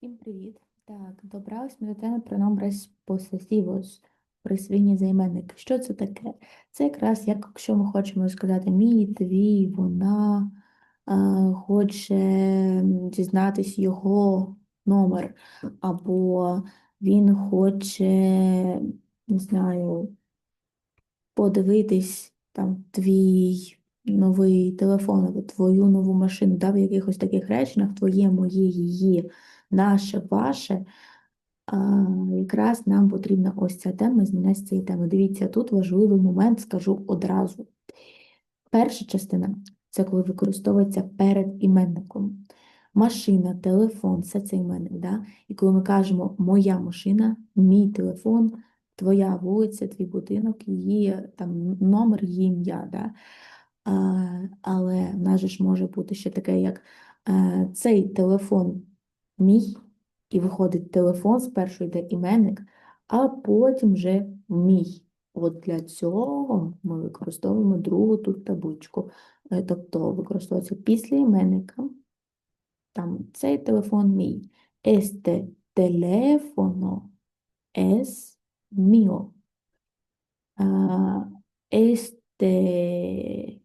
Всім привіт! Так, добрались ми до теми про nombres posesivos, присвійні займенники. Що це таке? Це якраз як якщо ми хочемо сказати мій, твій, вона е, хоче дізнатись його номер, або він хоче, не знаю, подивитись там твій новий телефон або твою нову машину, да, в якихось таких реченнях твоє, моє, її, наше, ваше. Якраз нам потрібна ось ця тема, знання з цієї теми. Дивіться, тут важливий момент, скажу одразу. Перша частина це коли використовується перед іменником. Машина, телефон, все це іменник. Да? І коли ми кажемо моя машина, мій телефон, твоя вулиця, твій будинок, її там номер, її ім'я. Да? Але в нас ж може бути ще таке, як е, цей телефон мій, і виходить телефон, спершу йде іменник, а потім вже мій. От для цього ми використовуємо другу тут табличку. Е, Тобто використовується після іменника. Там цей телефон мій. Este teléfono es mío. Este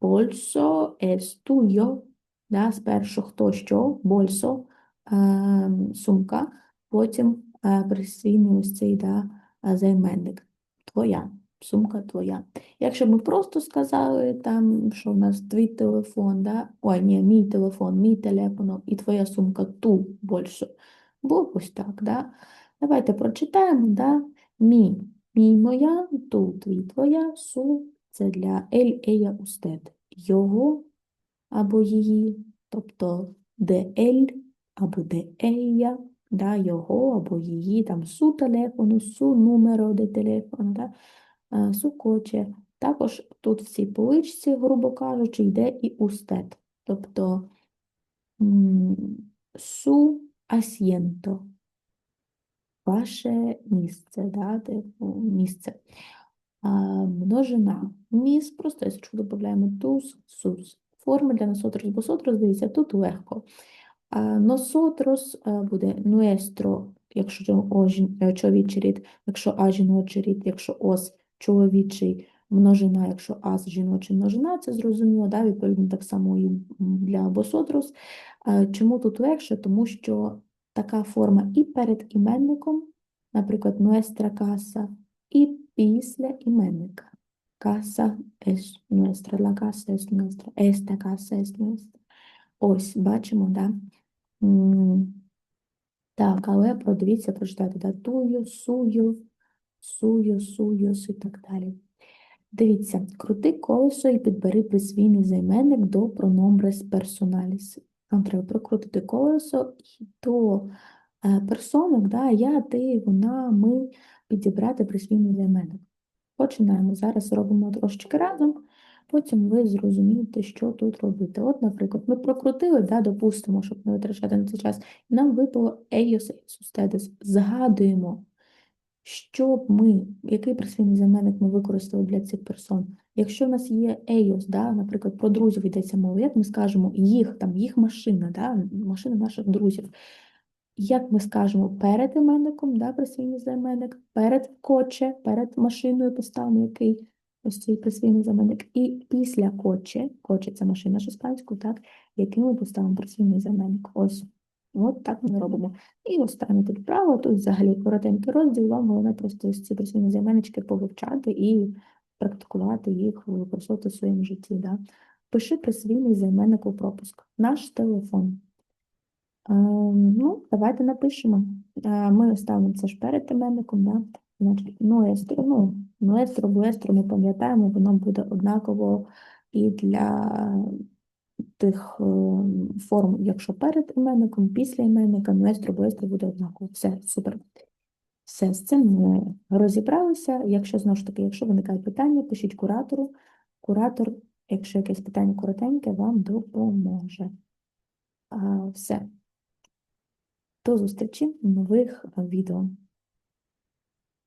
bolso es tuyo. Да, спершу хто що, больсо, сумка, потім е, присвійний ось цей да, е, займенник. Твоя, сумка твоя. Якщо ми просто сказали, там, що в нас твій телефон, да? ой, ні, мій телефон, мій телефон і твоя сумка ту больше. Було ось так. Да? Давайте прочитаємо. Да? Мій, мій, моя, ту, твій, твоя, су, це для ель, ея, устед. Його або її, тобто де ель або де ея, да, його або її, там су телефону, су numero де телефону, да, е, су коче. Також тут в цій поличці, грубо кажучи, йде і устед, тобто су асьєнто, ваше місце, да, місце. А, множина. Міс, просто якщо додаємо тус, сус. Форми для носотрос, босотрос, дивіться, тут легко. А, носотрос а, буде nuestro, якщо е, чоловічий рід, якщо а жіночий рід, якщо ос чоловічий множина, якщо ас жіночий множина, це зрозуміло, да? відповідно так само і для босотрос. Чому тут легше? Тому що така форма і перед іменником, наприклад, nuestra casa, і після іменника. Casa es nuestra, la casa es nuestra, esta casa es nuestra. Ось, бачимо, да? Так, але продивіться, прочитайте, да? Тую, сую, сую, суюс і так далі. Дивіться, крути колесо і підбери присвійний займенник до pronombres personalis. Нам треба прокрутити колесо і до е, персонок, да, я, ти, вона, ми, підібрати присвійний займенник. Починаємо. Зараз робимо трошечки разом, потім ви зрозумієте, що тут робити. От, наприклад, ми прокрутили, да, допустимо, щоб не витрачати на цей час, і нам випало ellos ustedes. Згадуємо, що ми, який присвійний займенник ми використали для цих персон. Якщо в нас є ellos, да, наприклад, про друзів йдеться мова, як ми скажемо їх, там, їх машина, да, машина наших друзів. Як ми скажемо перед іменником, да, присвійний займенник, перед коче, перед машиною поставимо який ось цей присвійний займенник, і після коче, коче це машина з іспанською, так, який ми поставимо присвійний займенник. Ось. От так ми робимо. І останнє тут право, тут взагалі коротенький розділ, вам головне просто ось ці присвійні займеннички повивчати і практикувати їх, використовувати в своєму житті. Да. Пиши присвійний займенник у пропуск. Наш телефон. Ем, Ну, давайте напишемо. Е, Ми ставимо це ж перед іменником, да? Значить, nuestro, ну, nuestro, vuestro, ми пам'ятаємо, воно буде однаково і для тих ем, форм, якщо перед іменником, після іменника, nuestro, vuestro буде однаково. Все, супер. Все, з цим ми розібралися. Якщо, знову ж таки, якщо виникають питання, пишіть куратору. Куратор, якщо якесь питання коротеньке, вам допоможе. Все. До зустрічі в нових е, відео.